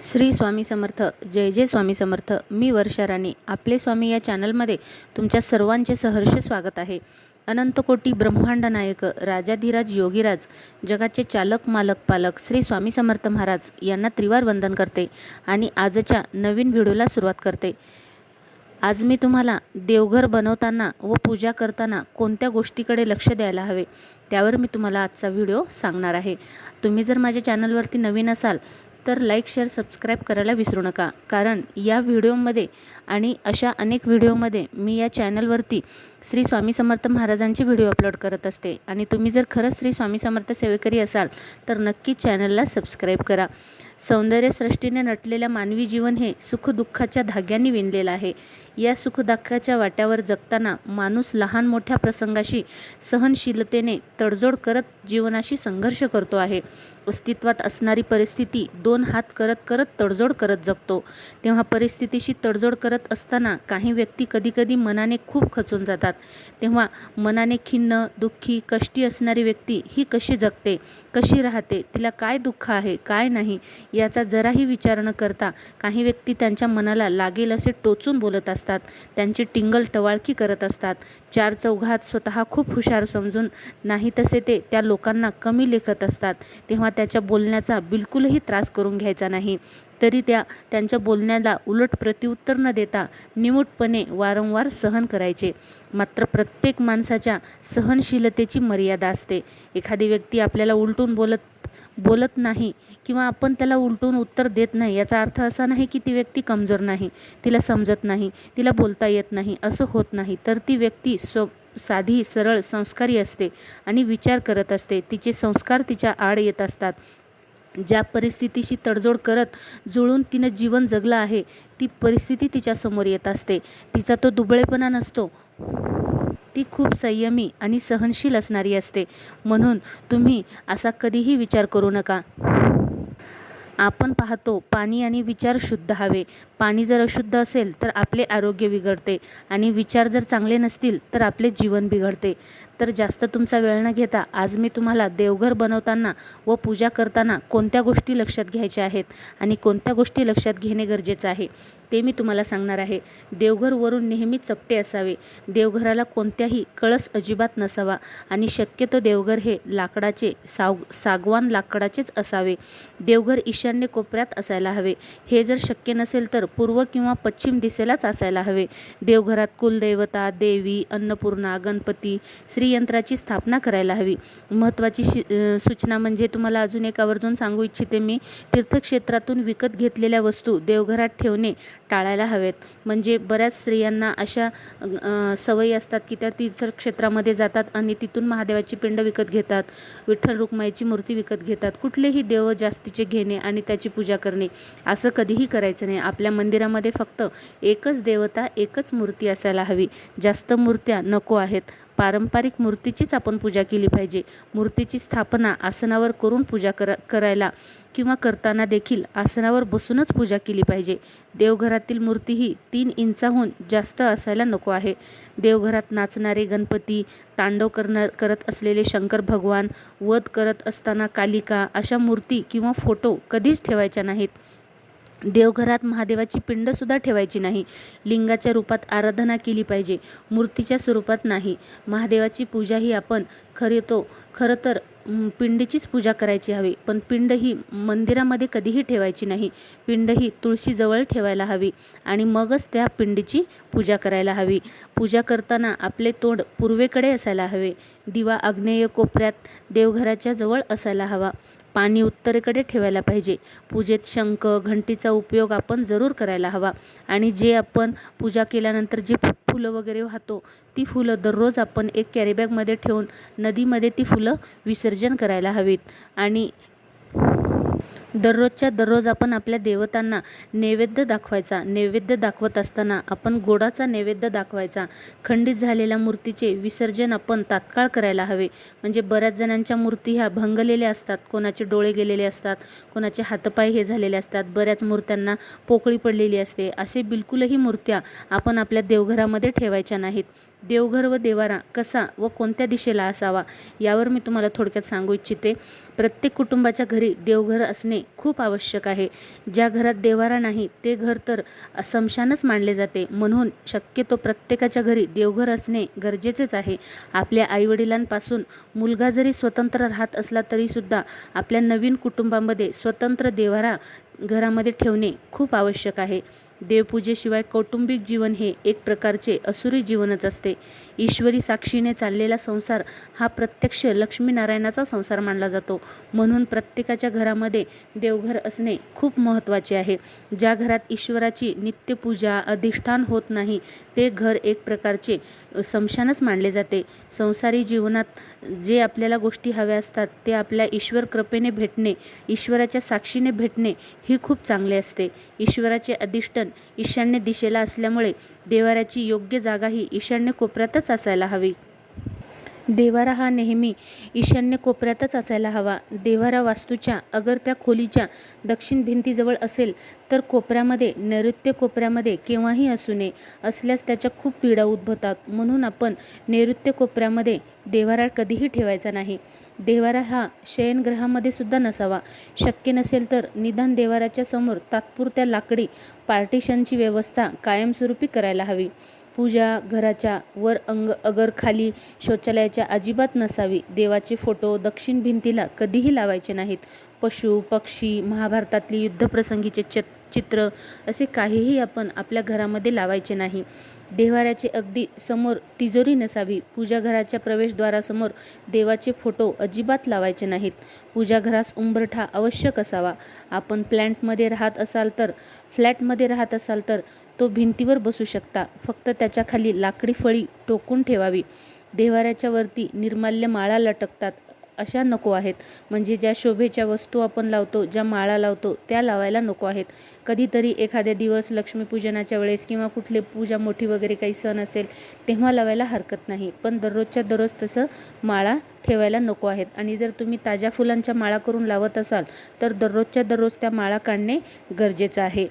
श्री स्वामी समर्थ जय जय स्वामी समर्थ मी वर्षा राणी आपले स्वामी या चॅनलमध्ये तुमच्या सर्वांचे सहर्ष स्वागत आहे. अनंतकोटी ब्रह्मांड नायक राजाधिराज योगीराज जगाचे चालक मालक पालक श्री स्वामी समर्थ महाराज यांना त्रिवार वंदन करते आणि आजच्या नवीन व्हिडिओला सुरुवात करते. आज मी तुम्हाला देवघर बनवताना व पूजा करताना कोणत्या गोष्टीकडे लक्ष द्यायला हवे त्यावर मी तुम्हाला आजचा व्हिडिओ सांगणार आहे. तुम्ही जर माझ्या चॅनलवरती नवीन असाल तर लाईक शेअर सबस्क्राईब करायला विसरू नका. कारण या व्हिडिओमध्ये आणि अशा अनेक व्हिडिओमध्ये मी या चॅनलवरती श्री स्वामी समर्थ महाराजांचे व्हिडिओ अपलोड करत असते. आणि तुम्ही जर खरंच श्री स्वामी समर्थ सेवेकरी असाल तर नक्की चॅनलला सबस्क्राईब करा. सौंदर्यसृष्टीने नटलेल्या मानवी जीवन हे सुखदुःखाच्या धाग्यांनी विणलेलं आहे. या सुखदुःखाच्या वाट्यावर जगताना माणूस लहान मोठ्या प्रसंगाशी सहनशीलतेने तडजोड करत जीवनाशी संघर्ष करतो आहे. अस्तित्वात असणारी परिस्थिती दोन हात करत करत तडजोड करत जगतो. तेव्हा परिस्थितीशी तडजोड करत असताना काही व्यक्ती कधीकधी मनाने खूप खचून जातात. तेव्हा मनाने खिन्न दुःखी कष्टी असणारी व्यक्ती ही कशी जगते कशी राहते तिला काय दुःख आहे काय नाही याचा जराही विचार न करता काही व्यक्ती त्यांच्या मनाला लागेल असे टोचून बोलत असतात. त्यांची टिंगल टवाळकी करत असतात. चार चौघात स्वतः खूप हुशार समजून नाही तसे ते त्या लोकांना कमी लेखत असतात. तेव्हा त्याच्या बोलण्याचा बिलकुलही त्रास करून घ्यायचा नाही. तरी त्या त्यांच्या बोलण्याला उलट प्रत्युत्तर न देता निमूटपणे वारंवार सहन करायचे. मात्र प्रत्येक माणसाच्या सहनशीलतेची मर्यादा असते. एखादी व्यक्ती आपल्याला उलटून बोलत बोलत नाही किंवा आपण त्याला उलटून उत्तर देत नाही याचा अर्थ असा नाही की ती व्यक्ती कमजोर नाही तिला समजत नाही तिला बोलता येत नाही असं होत नाही. तर ती व्यक्ती स्व साधी सरळ संस्कारी असते आणि विचार करत असते. तिचे संस्कार तिच्या आड येत असतात. ज्या परिस्थितीशी तडजोड करत जुळून तिनं जीवन जगलं आहे ती परिस्थिती तिच्यासमोर येत असते. तिचा तो दुबळेपणा नसतो. ती खूप संयमी आणि सहनशील असणारी असते. म्हणून तुम्ही असा कधीही विचार करू नका. आपण पाहतो पाणी आणि विचार शुद्ध हवे. पाणी जर अशुद्ध असेल तर आपले आरोग्य बिघडते आणि विचार जर चांगले नसतील तर आपले जीवन बिघडते. तर जास्त तुमचा वेळ न घेता आज मी तुम्हाला देवघर बनवताना व पूजा करताना कोणत्या गोष्टी लक्षात घ्यायच्या आहेत आणि कोणत्या गोष्टी लक्षात घेणे गरजेचं आहे? ते मी तुम्हाला सांगणार आहे. देवघरवरून नेहमी चपटे असावे. देवघराला कोणत्याही कळस अजिबात नसावा. आणि शक्यतो देवघर हे लाकडाचे साव सागवान लाकडाचेच असावे. देवघर ईशान्य कोपऱ्यात असायला हवे. हे जर शक्य नसेल तर पूर्व किंवा पश्चिम दिशेलाच असायला हवे. देवघरात कुलदैवता देवी अन्नपूर्णा गणपती श्रीयंत्राची स्थापना करायला हवी. महत्त्वाची शि सूचना म्हणजे तुम्हाला अजून एक आवर्जून सांगू इच्छिते मी तीर्थक्षेत्रातून विकत घेतलेल्या वस्तू देवघरात ठेवणे टाळायला हवेत. म्हणजे बऱ्याच स्त्रियांना अशा सवयी असतात की त्या तीर्थक्षेत्रामध्ये जातात आणि तिथून महादेवाची पिंड विकत घेतात. विठ्ठल रुक्माईची मूर्ती विकत घेतात. कुठलेही देव जास्तीचे घेणे आणि त्याची पूजा करणे असं कधीही करायचं नाही. आपल्या मंदिरामध्ये फक्त एकच देवता एकच मूर्ती असायला हवी. जास्त मूर्त्या नको आहेत. पारंपरिक मूर्तीचीच आपण पूजा केली पाहिजे. मूर्तीची स्थापना आसनावर करून पूजा करा करायला किंवा करताना देखील आसनावर बसूनच पूजा केली पाहिजे. देवघरातील मूर्ती ही तीन इंचाहून जास्त असायला नको आहे. देवघरात नाचणारे गणपती तांडव करणार करत असलेले शंकर भगवान वध करत असताना कालिका अशा मूर्ती किंवा फोटो कधीच ठेवायच्या नाहीत. देवघरात महादेवाची पिंडसुद्धा ठेवायची नाही. लिंगाच्या रूपात आराधना केली पाहिजे. मूर्तीच्या स्वरूपात नाही. महादेवाची पूजा ही आपण खरे तो खरं तर पिंडीचीच पूजा करायची हवी. पण पिंड ही मंदिरामध्ये कधीही ठेवायची नाही. पिंड ही तुळशीजवळ ठेवायला हवी आणि मगच त्या पिंडीची पूजा करायला हवी. पूजा करताना आपले तोंड पूर्वेकडे असायला हवे. दिवा आग्नेय कोपऱ्यात देवघराच्या जवळ असायला हवा. पाणी उत्तरेकडे ठेवायला पाहिजे. पूजेत शंख घंटीचा उपयोग आपण जरूर करायला हवा. आणि जे आपण पूजा केल्यानंतर जे फुलं वगैरे वाहतो ती फुलं दररोज आपण एक कॅरीबॅगमध्ये ठेवून नदीमध्ये ती फुलं विसर्जन करायला हवीत. आणि दररोजच्या दररोज आपण आपल्या देवतांना नैवेद्य दाखवायचा नैवेद्य दाखवत असताना आपण गोडाचा नैवेद्य दाखवायचा. खंडित झालेल्या मूर्तीचे विसर्जन आपण तात्काळ करायला हवे. म्हणजे बऱ्याच जणांच्या मूर्ती ह्या भंगलेल्या असतात. कोणाचे डोळे गेलेले असतात कोणाचे हातपाय हे झालेले असतात. बऱ्याच मूर्त्यांना पोकळी पडलेली असते. असे बिलकुलही मूर्त्या आपण आपल्या देवघरामध्ये ठेवायच्या नाहीत. देवघर व देवारा कसा व कोणत्या दिशेला असावा यावर मी तुम्हाला थोडक्यात सांगू इच्छिते. प्रत्येक कुटुंबाच्या घरी देवघर असणे खूप आवश्यक आहे. ज्या घरात देवारा नाही ते घर तर समशानच मानले जाते. म्हणून शक्यतो प्रत्येकाच्या घरी देवघर असणे गरजेचेच आहे. आपल्या आईवडिलांपासून मुलगा जरी स्वतंत्र राहत असला तरीसुद्धा आपल्या नवीन कुटुंबामध्ये स्वतंत्र देवारा घरामध्ये ठेवणे खूप आवश्यक आहे. देवपूजेशिवाय कौटुंबिक जीवन हे एक प्रकारचे असुरी जीवनच असते. ईश्वरी साक्षीने चाललेला संसार हा प्रत्यक्ष लक्ष्मीनारायणाचा संसार मानला जातो. म्हणून प्रत्येकाच्या घरामध्ये देवघर असणे खूप महत्त्वाचे आहे. ज्या घरात ईश्वराची नित्यपूजा अधिष्ठान होत नाही ते घर एक प्रकारचे समशानच मानले जाते. संसारी जीवनात जे आपल्याला गोष्टी हव्या असतात ते आपल्या ईश्वर कृपेने भेटणे ईश्वराच्या साक्षीने भेटणे ही खूप चांगले असते. ईश्वराचे अधिष्ठान ईशान्य दिशेला असल्यामुळे देवाऱ्याची योग्य जागा ही ईशान्य कोपऱ्यातच असायला हवी. देवारा हा नेहमी ईशान्य कोपऱ्यातच असायला हवा. देवारा वास्तूच्या अगर त्या खोलीच्या दक्षिण भिंतीजवळ असेल तर कोपऱ्यामध्ये नैऋत्य कोपऱ्यामध्ये केव्हाही असू नये असल्यास त्याच्या खूप पीडा उद्भवतात. म्हणून आपण नैऋत्य कोपऱ्यामध्ये देवारा कधीही ठेवायचा नाही. देवारा हा शयनग्रहामध्ये सुद्धा नसावा. शक्य नसेल तर निदान देवाराच्या समोर तात्पुरत्या लाकडी पार्टिशनची व्यवस्था कायमस्वरूपी करायला हवी. पूजा घराच्या वर अंग अगर खाली शौचालयाच्या अजिबात नसावी. देवाचे फोटो दक्षिण भिंतीला कधीही लावायचे नाहीत. पशु पक्षी महाभारतातली युद्धप्रसंगीचे च चित्र असे काहीही आपण आपल्या घरामध्ये लावायचे नाही. देवाऱ्याचे अगदी समोर तिजोरी नसावी. पूजाघराच्या प्रवेशद्वारासमोर देवाचे फोटो अजिबात लावायचे नाहीत. पूजाघरास उंबरठा आवश्यक असावा आपण प्लॅन्टमध्ये राहत असाल तर फ्लॅटमध्ये राहत असाल तर तो भिंतीवर बसू शकता. फक्त त्याच्याखाली लाकडी फळी टोकून ठेवावी. देवाऱ्याच्या वरती निर्माल्य माळा लटकतात. अशा नको आहेत. म्हणजे ज्या शोभेच्या वस्तू आपण लावतो ज्या माळा लावतो त्या लावायला नको आहेत. कधीतरी एखाद्या दिवस लक्ष्मीपूजनाच्या वेळेस किंवा कुठले पूजा मोठी वगैरे काही सण असेल तेव्हा लावायला हरकत नाही. पण दररोजच्या दररोज तसं माळा ठेवायला नको आहेत. आणि जर तुम्ही ताज्या फुलांच्या माळा करून लावत असाल तर दररोजच्या दररोज त्या माळा काढणे गरजेचं आहे.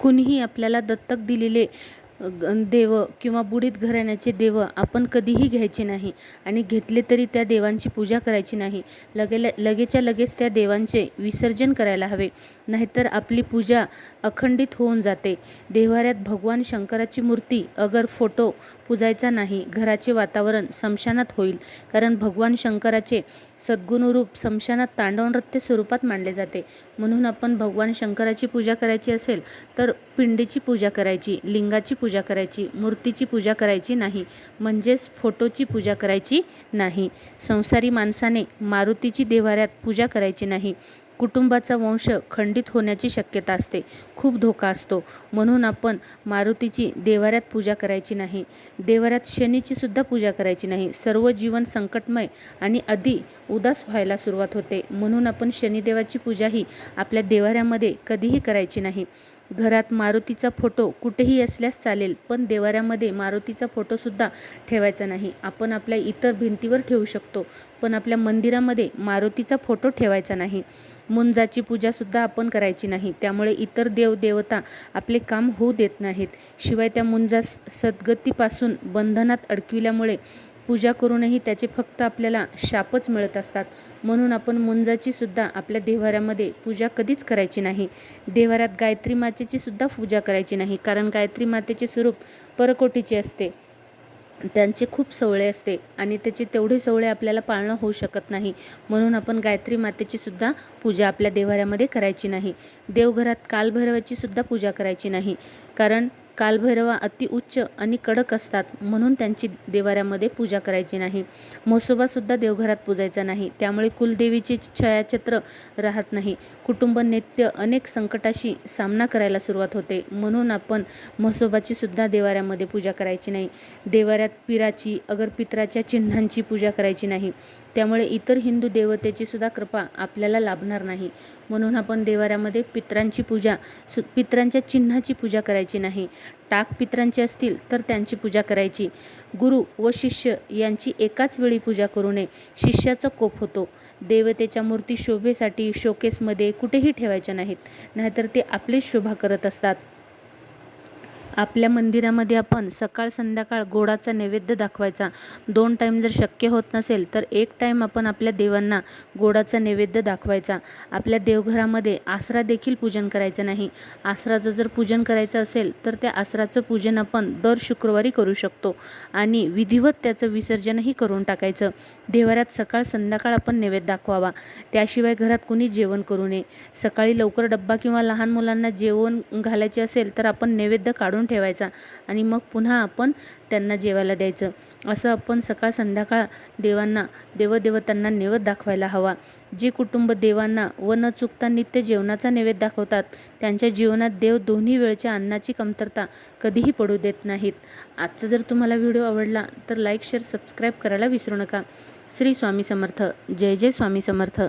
कुणीही आपल्याला दत्तक दिलेले देव किंवा बुडीत घराण्याचे देव आपण कधीही घ्यायचे नाही आणि घेतले तरी त्या देवांची पूजा करायची नाही. लगे लगेच्या लगेच त्या देवांचे विसर्जन करायला हवे. नाहीतर आपली पूजा अखंडित होऊन जाते. देवाऱ्यात भगवान शंकराची मूर्ती अगर फोटो पूजायचा नाही. घराचे वातावरण समशानात होईल. कारण भगवान शंकराचे सद्गुणरूप समशानात तांडव नृत्य स्वरूपात मांडले जाते. म्हणून आपण भगवान शंकराची पूजा करायची असेल तर पिंडीची पूजा करायची लिंगाची पूजा करायची मूर्तीची पूजा करायची नाही. म्हणजेच फोटोची पूजा करायची नाही. संसारी माणसाने मारुतीची देवाऱ्यात पूजा करायची नाही. कुटुंबाचा वंश खंडित होण्याची शक्यता असते. खूप धोका असतो. म्हणून आपण मारुतीची देवाऱ्यात पूजा करायची नाही. देवाऱ्यात शनीची सुद्धा पूजा करायची नाही. सर्व जीवन संकटमय आणि आधी उदास व्हायला सुरुवात होते. म्हणून आपण शनिदेवाची पूजा ही आपल्या देवाऱ्यामध्ये कधीही करायची नाही. घरात मारुतीचा फोटो कुठेही असल्यास चालेल पण देवाऱ्यामध्ये मारुतीचा फोटोसुद्धा ठेवायचा नाही. आपण आपल्या इतर भिंतीवर ठेवू शकतो पण आपल्या मंदिरामध्ये मारुतीचा फोटो ठेवायचा नाही. मुंजाची पूजासुद्धा आपण करायची नाही त्यामुळे इतर देवदेवता आपले काम होऊ देत नाहीत. शिवाय त्या मुंजास सद्गतीपासून बंधनात अडकविल्यामुळे पूजा करूनही त्याचे फक्त आपल्याला शापच मिळत असतात. म्हणून आपण मुंजाची सुद्धा आपल्या देवाऱ्यामध्ये पूजा कधीच करायची नाही. देवाऱ्यात गायत्री मातेची सुद्धा पूजा करायची नाही. कारण गायत्री मातेचे स्वरूप परकोटीचे असते. त्यांचे खूप सवळे असते आणि त्याचे तेवढे सवळे आपल्याला पाळणं होऊ शकत नाही. म्हणून आपण गायत्री मातेची सुद्धा पूजा आपल्या देव्हाऱ्यामध्ये करायची नाही. देवघरात कालभैरवाची सुद्धा पूजा करायची नाही. कारण कालभैरवा अति उच्च आणि कडक असतात म्हणून त्यांची देवाऱ्यामध्ये पूजा करायची नाही. म्हसोबासुद्धा देवघरात पूजायचा नाही. त्यामुळे कुलदेवीचे छायाचित्र राहत नाही. कुटुंब नित्य अनेक संकटाशी सामना करायला सुरुवात होते. म्हणून आपण म्हसोबाची सुद्धा देवाऱ्यामध्ये पूजा करायची नाही. देवाऱ्यात पिराची अगरपित्राच्या चिन्हांची पूजा करायची नाही. त्यामुळे इतर हिंदू देवतेची सुद्धा कृपा आपल्याला लाभणार नाही. म्हणून आपण देवाऱ्यामध्ये पित्रांची पूजा सु पित्रांच्या चिन्हाची पूजा करायची नाही. टाक पित्रांचे असतील तर त्यांची पूजा करायची. गुरु व शिष्य यांची एकाच वेळी पूजा करू नये. शिष्याचा कोप होतो. देवतेच्या मूर्ती शोभेसाठी शोकेसमध्ये कुठेही ठेवायच्या नाहीत. नाहीतर ते आपलीच शोभा करत असतात. आपल्या मंदिरामध्ये आपण सकाळ संध्याकाळ गोडाचा नैवेद्य दाखवायचा. दोन टाईम जर शक्य होत नसेल तर एक टाईम आपण आपल्या देवांना गोडाचा नैवेद्य दाखवायचा. आपल्या देवघरामध्ये आसरा देखील पूजन करायचं नाही. आसराचं जर पूजन करायचं असेल तर त्या आसराचं पूजन आपण दर शुक्रवारी करू शकतो आणि विधिवत त्याचं विसर्जनही करून टाकायचं. देवाऱ्यात सकाळ संध्याकाळ आपण नैवेद्य दाखवावा. त्याशिवाय घरात कुणी जेवण करू नये. सकाळी लवकर डब्बा किंवा लहान मुलांना जेवण घालायचे असेल तर आपण नैवेद्य काढून ठेवायचा आणि मग पुन्हा आपण त्यांना जेवायला द्यायचं. असं आपण सकाळ संध्याकाळ देवांना देवदेवतांना नैवेद्य दाखवायला हवा. जे कुटुंब देवांना व न चुकता नित्य जेवणाचा नैवेद्य दाखवतात त्यांच्या जीवनात देव दोन्ही वेळच्या अन्नाची कमतरता कधीही पडू देत नाहीत. आजचा जर तुम्हाला व्हिडिओ आवडला तर लाईक शेअर सबस्क्राईब करायला विसरू नका. श्री स्वामी समर्थ. जय जय स्वामी समर्थ.